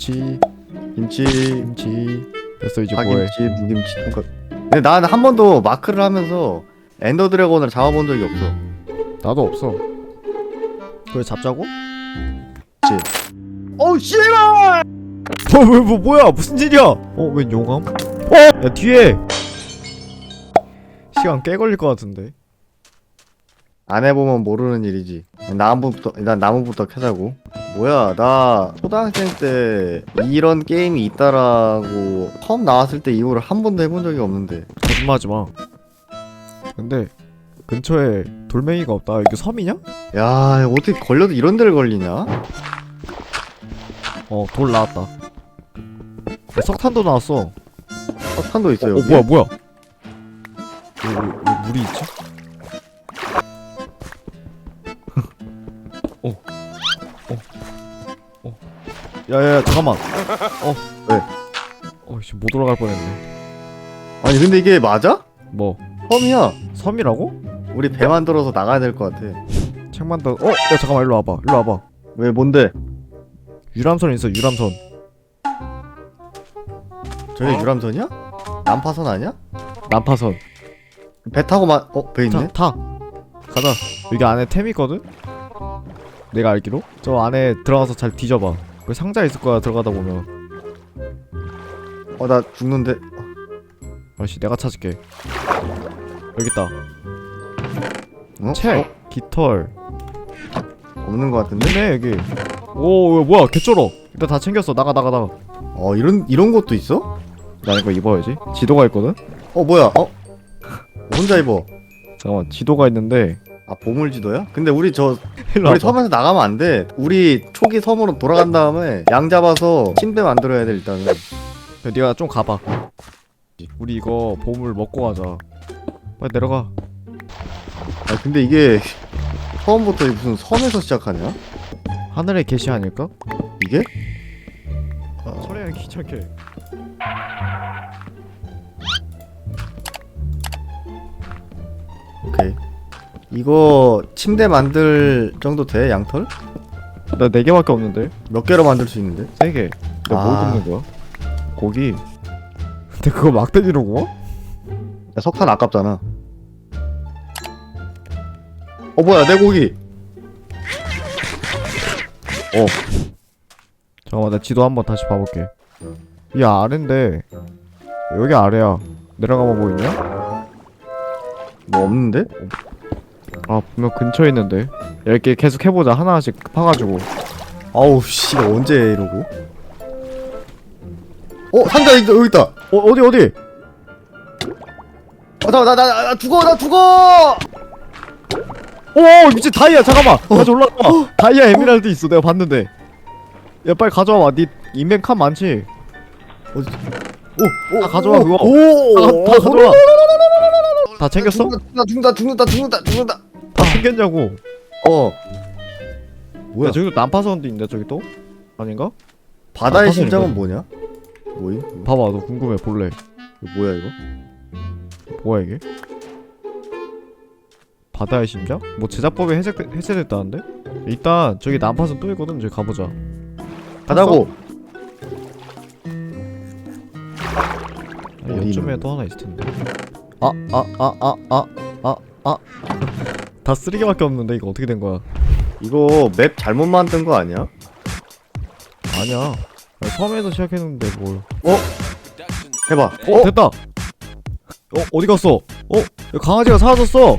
김치 김치 김치. 됐어 이제 뭐해? 파김치 무김치. 통과 근데 나는 한 번도 마크를 하면서 엔더 드래곤을 잡아본 적이 없어. 나도 없어. 그래 잡자고? 어우 씨발! 뭐, 뭐, 뭐 뭐야? 무슨 일이야? 어웬 용암? 어! 야 뒤에! 시간 꽤 걸릴 것 같은데. 안 해보면 모르는 일이지. 나무부터 일단 나무부터 캐자고 뭐야 나 초등학생 때 이런 게임이 있다라고 처음 나왔을 때 이후로 한 번도 해본 적이 없는데. 거짓말하지 마. 근데 근처에 돌멩이가 없다. 이게 섬이냐? 야 어떻게 걸려도 이런 데를 걸리냐? 어 돌 나왔다. 야, 석탄도 나왔어. 석탄도 있어요 어 여기? 뭐야 뭐야? 왜, 왜, 왜 물이 있지? 야야야 잠깐만. 어. 왜? 어이씨 못 올라갈 뻔했네. 아니 근데 이게 맞아? 뭐 섬이야 섬이라고? 우리 배 만들어서 나가야 될 것 같아 책만 더. 어? 야 잠깐만 일로 와봐. 일로 와봐. 왜 뭔데 유람선 있어 유람선. 저게 어? 유람선이야? 난파선 아니야? 난파선. 배 타고 마.. 어? 배 있네? 타 타. 가자. 여기 안에 템 있거든. 내가 알기로 저 안에 들어가서 잘 뒤져봐. 그 상자 있을 거야 들어가다 보면. 어 나 죽는데 아씨 내가 찾을게. 여기 있다. 어? 책, 깃털. 어? 없는 것 같은데? 있네 여기. 오 뭐야 개쩔어. 일단 다 챙겼어 나가 나가 나가. 어 이런 이런 것도 있어? 나 이거 입어야지. 지도가 있거든. 어 뭐야 어? 혼자 입어 잠깐만 지도가 있는데. 아 보물지도야? 근데 우리 저 일로 우리 와봐. 섬에서 나가면 안 돼. 우리 초기 섬으로 돌아간 다음에 양 잡아서 침대 만들어야 돼 일단은. 야, 네가 좀 가봐. 우리 이거 보물 먹고 가자. 빨리 내려가. 아 근데 이게 처음부터 무슨 섬에서 시작하냐? 하늘의 계시 아닐까? 이게? 소리는 귀찮게. 이거 침대 만들 정도 돼 양털? 나네 개밖에 없는데. 몇 개로 만들 수 있는데? 세 개. 내가 뭘 아. 굽는 거야? 고기. 근데 그거 막대기로 구워? 야, 석탄 아깝잖아. 어 뭐야 내 고기. 잠깐만 나 지도 한번 다시 봐볼게. 이 아래인데 여기 아래야. 내려가면 뭐 있냐? 뭐 없는데? 아 분명 근처에 있는데. 이렇게 계속 해보자 하나씩 파가지고. 아우 씨 언제 이러고? 어 상자 있다 여기 있다. 어 어디 어디? 어나나 나 나 죽어 나 죽어. 오 미친 다이아 잠깐만 다시 올라가 다이아 에메랄드 있어 내가 봤는데 야 빨리 가져와봐 니 인벤 칸 많지 오, 오, 다 가져와, 오, 그거. 오, 다, 오, 다 가져와 다 챙겼어? 죽는다 죽는다 죽는다 죽는다 죽는다. 다 챙겼냐고 어. 뭐야? 야 저기도 난파선도 있는데 저기 또? 아닌가? 바다의 아, 심장은 이거. 뭐냐? 뭐임? 이거 봐봐 너 궁금해 볼래 뭐야 이거? 뭐야 이게? 바다의 심장? 뭐 제작법이 해제, 해제됐다는데? 일단 저기 난파선 또 있거든 저기 가보자 가자고. 아니, 어디 있는 또 하나 있을 텐데. 아, 아, 아, 아, 아, 아, 아. 다 쓰레기밖에 없는데 이거 어떻게 된 거야? 이거 맵 잘못 만든 거 아니야? 아니야. 아니, 처음에서 시작했는데 뭘? 해봐. 어, 됐다. 어, 어디 갔어? 어, 야, 강아지가 사라졌어.